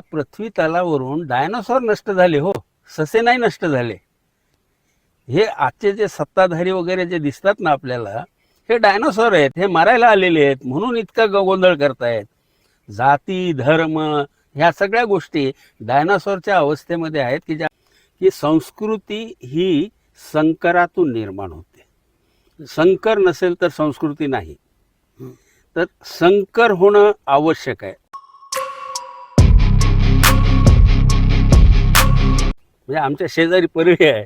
पृथ्वी तलावरून dinosaur नष्ट झाले हो. ससे नाही नष्ट झाले. हे आजचे जे सत्ताधारी वगैरे जे दिसतात ना आपल्याला हे डायनासॉर आहेत हे मारायला आलेले आहेत म्हणून इतका गोंधळ करतायत. जाती धर्म ह्या सगळ्या गोष्टी डायनासॉरच्या अवस्थेमध्ये आहेत की ज्या की संस्कृती ही संकरातून निर्माण होते. संकर नसेल तर संस्कृती नाही. तर संकर होणं आवश्यक आहे. म्हणजे आमच्या शेजारी परळी आहे.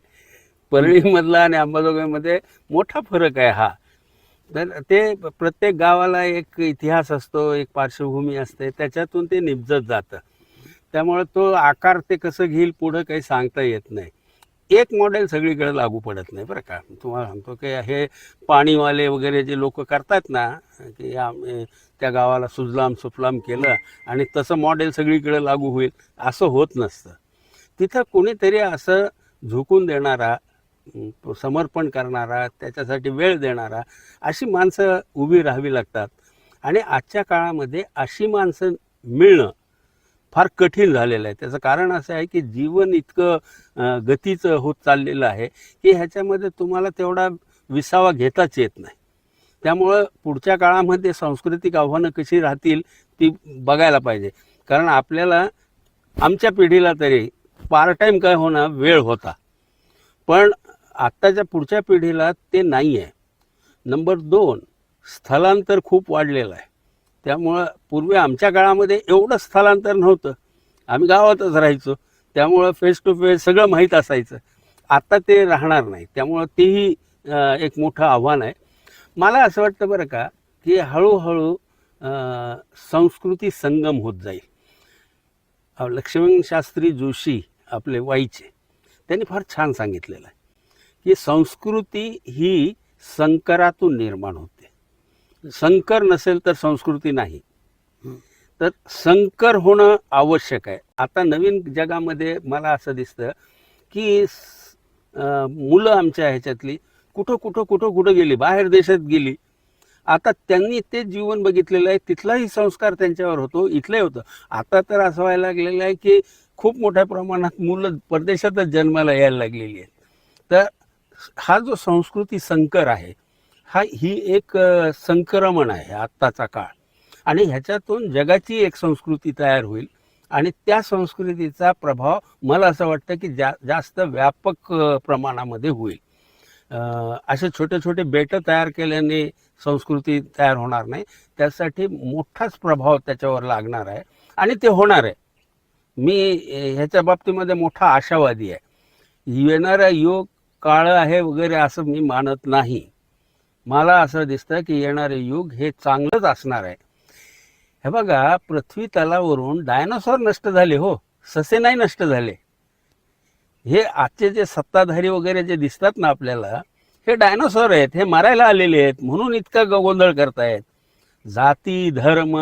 परळीमधला आणि अंबाजोगाईमध्ये मोठा फरक आहे हा. तर ते प्रत्येक गावाला एक इतिहास असतो एक पार्श्वभूमी असते त्याच्यातून ते निपजत जातं. त्यामुळे तो आकार ते कसं घेईल पुढं काही सांगता येत नाही. एक मॉडेल सगळीकडे लागू पडत नाही बरं का. तुम्हाला सांगतो की हे पाणीवाले वगैरे जे लोक करतात ना की या त्या गावाला सुजलाम सुफलाम केलं आणि तसं मॉडेल सगळीकडे लागू होईल असं होत नसतं. तिथं कोणीतरी असं झुकून देणारा समर्पण करणारा त्याच्यासाठी वेळ देणारा अशी माणसं उभी राहावी लागतात. आणि आजच्या काळामध्ये अशी माणसं मिळणं फार कठीण झालेलं आहे. त्याचं कारण असं आहे की जीवन इतकं गतीचं होत चाललेलं आहे की ह्याच्यामध्ये तुम्हाला तेवढा विसावा घेताच येत नाही. त्यामुळं पुढच्या काळामध्ये सांस्कृतिक आव्हानं कशी राहतील ती बघायला पाहिजे. कारण आपल्याला आमच्या पिढीला तरी पार्ट टाईम काय होणार? वेळ होता. पण आत्ताच्या पुढच्या पिढीला ते नाही आहे नंबर दोन स्थलांतर खूप वाढलेलं आहे. त्यामुळं पूर्वी आमच्या काळामध्ये एवढं स्थलांतर नव्हतं. आम्ही गावातच राहायचो. त्यामुळं फेस टू फेस सगळं माहीत असायचं. आत्ता ते राहणार नाही. त्यामुळं तेही एक मोठं आव्हान आहे. मला असं वाटतं बरं का की हळूहळू संस्कृती संगम होत जाईल. लक्ष्मणशास्त्री शास्त्री जोशी आपले वाईचे त्यांनी फार छान सांगितलेलं आहे की संस्कृती ही संकरातून निर्माण होते. संकर नसेल तर संस्कृती नाही. तर संकर होणं आवश्यक आहे. आता नवीन जगामध्ये मला असं दिसतं की मुलं आमच्या ह्याच्यातली कुठं कुठं कुठं कुठं गेली बाहेर देशात गेली आता त्यांनी ते जीवन बघितलेलं आहे तिथलाही संस्कार त्यांच्यावर होतो इथलंही होतं. आता तर असं व्हायला लागलेलं आहे की खूप मोठ्या प्रमाणात मुलं परदेशातच जन्माला यायला लागलेली आहेत. तर हा जो संस्कृती संकर आहे हा ही एक संक्रमण आहे आत्ताचा काळ. आणि ह्याच्यातून जगाची एक संस्कृती तयार होईल आणि त्या संस्कृतीचा प्रभाव मला असं वाटतं की जा जास्त व्यापक प्रमाणामध्ये होईल. असे छोटे छोटे बेटं तयार केल्याने संस्कृती तयार होणार नाही. त्यासाठी मोठाच प्रभाव त्याच्यावर लागणार आहे आणि ते होणार आहे. मी ह्याच्या बाबतीमध्ये मोठा आशावादी आहे. येणारा योग काळ आहे वगैरे असं मी मानत नाही. मला असं दिसतं की येणारे युग हे चांगलंच असणार आहे. हे बघा पृथ्वी तलावरून डायनासॉर नष्ट झाले हो. ससे नाही नष्ट झाले. हे आजचे जे सत्ताधारी वगैरे जे दिसतात ना आपल्याला हे डायनासॉर आहेत हे मारायला आलेले आहेत म्हणून इतका गोंधळ करतायत. जाती धर्म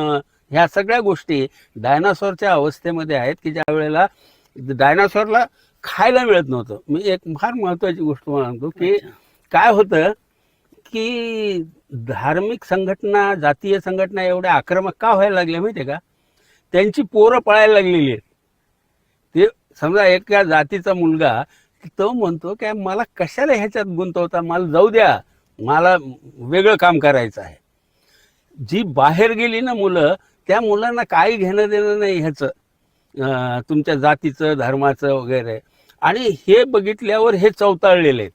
ह्या सगळ्या गोष्टी डायनासॉरच्या अवस्थेमध्ये आहेत की ज्या वेळेला डायनासॉरला खायला मिळत नव्हतं. मी एक फार महत्वाची गोष्ट म्हणतो की काय होतं की धार्मिक संघटना जातीय संघटना एवढ्या आक्रमक का व्हायला लागल्या माहिती आहे का? त्यांची पोरं पळायला लागलेली आहेत. ते समजा एका जातीचा मुलगा तो म्हणतो की मला कशाला ह्याच्यात गुंतवता? मला जाऊ द्या. मला वेगळं काम करायचं आहे. जी बाहेर गेली ना मुलं त्या मुलांना काही घेणं देणं नाही ह्याचं तुमच्या जातीचं धर्माचं वगैरे. आणि हे बघितल्यावर हे चवताळलेले आहेत.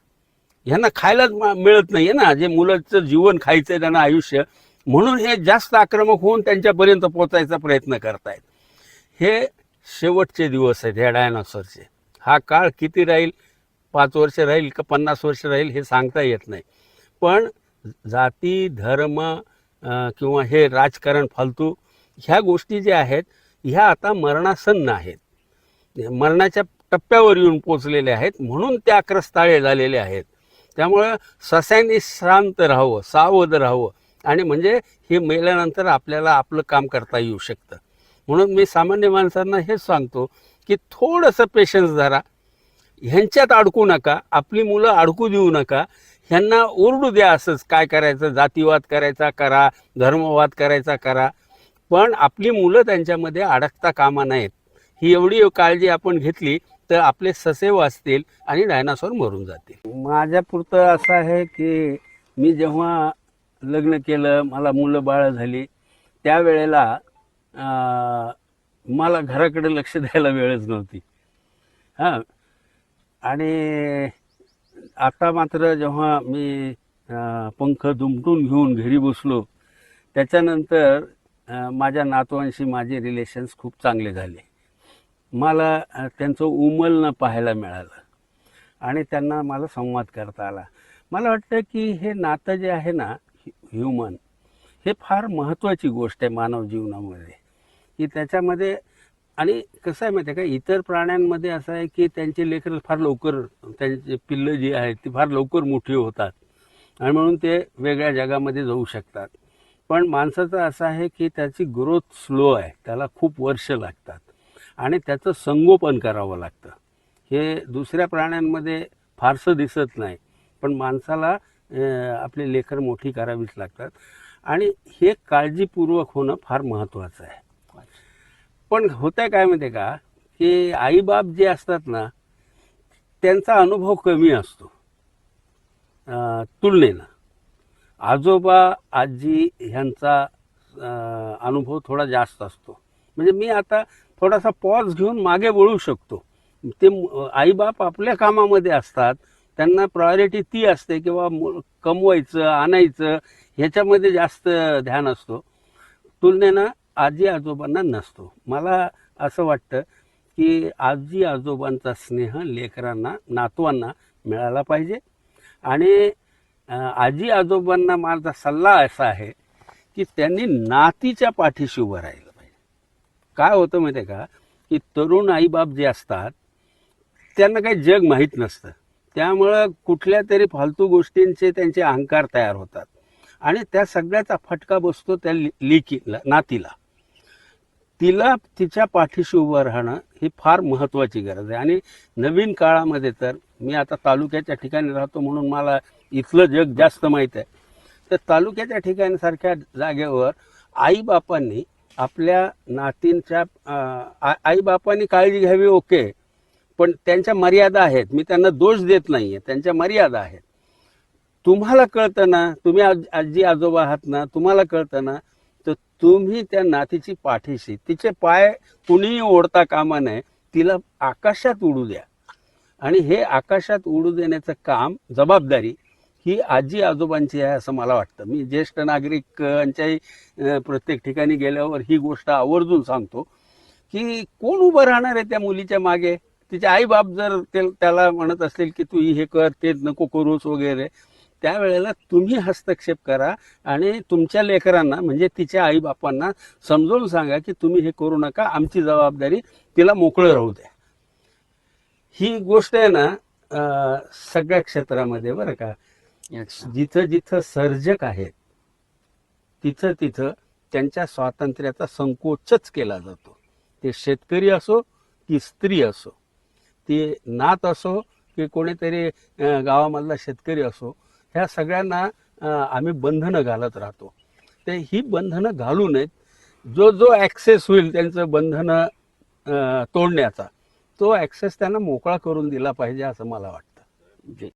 ह्यांना खायलाच मा- मिळत नाही ना. जे मुलाचं जीवन खायचं आहे त्यांना आयुष्य म्हणून हे जास्त आक्रमक होऊन त्यांच्यापर्यंत पोचायचा प्रयत्न करतायत. हे शेवटचे दिवस आहेत ह्या डायनासॉरचे. हा काळ किती राहील? पाच वर्ष राहील का पन्नास वर्ष राहील हे सांगता येत नाही. पण जाती धर्म किंवा हे राजकारण फालतू ह्या गोष्टी ज्या आहेत ह्या आता मरणासन्न आहेत. मरणाच्या टप्प्यावर येऊन पोचलेले आहेत म्हणून त्या अक्रस्ताळे झालेले आहेत. त्यामुळं सस्यांनी शांत राहावं सावध राहावं आणि म्हणजे हे मेल्यानंतर आपल्याला आपलं काम करता येऊ शकतं. म्हणून मी सामान्य माणसांना हेच सांगतो की थोडंसं पेशन्स धरा. ह्यांच्यात अडकू नका आपली मुलं अडकू देऊ नका. ह्यांना ओरडू द्या असंच काय करायचं जातीवाद करायचा करा धर्मवाद करायचा करा. पण आपली मुलं त्यांच्यामध्ये अडकता कामा नाहीत ही एवढी काळजी आपण घेतली तर आपले ससे वाचतील आणि डायनासॉर मरून जातील. माझ्या पुरतं असं आहे की मी जेव्हा लग्न केलं मला मुलं बाळं झाली त्यावेळेला मला घराकडे लक्ष द्यायला वेळच नव्हती. हां. आणि आता मात्र जेव्हा मी पंख दुमटून घेऊन घरी बसलो त्याच्यानंतर माझ्या नातवांशी माझे रिलेशन्स खूप चांगले झाले. मला त्यांचं उमलणं पाहायला मिळालं आणि त्यांना मला संवाद करता आला. मला वाटतं की हे नातं जे आहे ना ह्युमन हे फार महत्त्वाची गोष्ट आहे मानव जीवनामध्ये. की त्याच्यामध्ये आणि कसं आहे माहिती आहे का इतर प्राण्यांमध्ये असं आहे की त्यांचे लेकरं फार लवकर त्यांचे पिल्लं जी आहेत ती फार लवकर मोठी होतात. आणि म्हणून ते वेगळ्या जगामध्ये जाऊ शकतात. पण माणसाचं असं आहे की त्याची ग्रोथ स्लो आहे. त्याला खूप वर्ष लागतात. आणि त्याचं संगोपन करावं लागतं. हे दुसऱ्या प्राण्यांमध्ये फारसं दिसत नाही. पण माणसाला आपले लेकर मोठी करावीच लागतात. आणि हे काळजीपूर्वक होणं फार महत्त्वाचं आहे. पण होतंय काय माहिती आहे का? की आईबाप जे असतात ना त्यांचा अनुभव कमी असतो. तुलनेनं. आजोबा आजी ह्यांचा अनुभव थोडा जास्त असतो. म्हणजे मी आता थोडासा पॉज घेऊन मागे वळू शकतो. ते आईबाप आपल्या कामामध्ये असतात त्यांना प्रायोरिटी ती असते किंवा कमवायचं आणायचं ह्याच्यामध्ये जास्त ध्यान असतो. तुलनेनं आजी आजोबांना नसतो. मला असं वाटतं की आजी आजोबांचा स्नेह लेकरांना नातवांना मिळाला पाहिजे. आणि आजी आजोबांना माझा सल्ला असा आहे की त्यांनी नातीच्या पाठीशी उभं राहिलं पाहिजे. काय होतं माहिती आहे का? की तरुण आईबाप जे असतात त्यांना काही जग माहीत नसतं. त्यामुळं कुठल्या तरी फालतू गोष्टींचे त्यांचे अहंकार तयार होतात. आणि त्या सगळ्याचा फटका बसतो त्या लि- लिकीला नातीला. तिला तिच्या पाठीशी उभं राहणं ही फार महत्त्वाची गरज आहे. आणि नवीन काळामध्ये तर मी आता तालुक्याच्या ठिकाणी राहतो म्हणून मला इथलं जग जास्त माहीत आहे. तर तालुक्याच्या ठिकाणीसारख्या जागेवर आईबापांनी आपल्या नातींच्या आईबापांनी काळजी घ्यावी ओके. पण त्यांच्या मर्यादा आहेत. मी त्यांना दोष देत नाही आहे त्यांच्या मर्यादा आहेत. तुम्हाला कळतं ना तुम्ही आज आजी आजोबा आहात ना तुम्हाला कळतं ना तर तुम्ही त्या नातीची पाठीशी तिचे पाय कुणीही ओढता कामा नये तिला आकाशात उडू द्या. आणि हे आकाशात उडू देण्याचं काम जबाबदारी ही आजी आजोबांची आहे असं मला वाटतं. मी ज्येष्ठ नागरिकांच्याही प्रत्येक ठिकाणी गेल्यावर ही गोष्ट आवर्जून सांगतो की कोण उभं राहणार आहे त्या मुलीच्या मागे? तिचे आईबाप जर ते त्याला म्हणत असतील की तू हे कर ते नको करूस वगैरे त्यावेळेला तुम्ही हस्तक्षेप करा आणि तुमच्या लेकरांना म्हणजे तिच्या आईबापांना समजावून सांगा की तुम्ही हे करू नका आमची जबाबदारी तिला मोकळं राहू द्या. ही गोष्ट आहे ना सगळ्या क्षेत्रामध्ये बरं का. जिथं जिथं सर्जक आहेत तिथं तिथं त्यांच्या स्वातंत्र्याचा संकोचच केला जातो. ते शेतकरी असो की स्त्री असो. ती नात असो की कोणीतरी गावामधला शेतकरी असो ह्या सगळ्यांना आम्ही बंधनं घालत राहतो. ते ही बंधनं घालू नयेत जो जो ॲक्सेस होईल त्यांचं बंधनं तोडण्याचा तो ॲक्सेस त्यांना मोकळा करून दिला पाहिजे असं मला वाटतं. जे.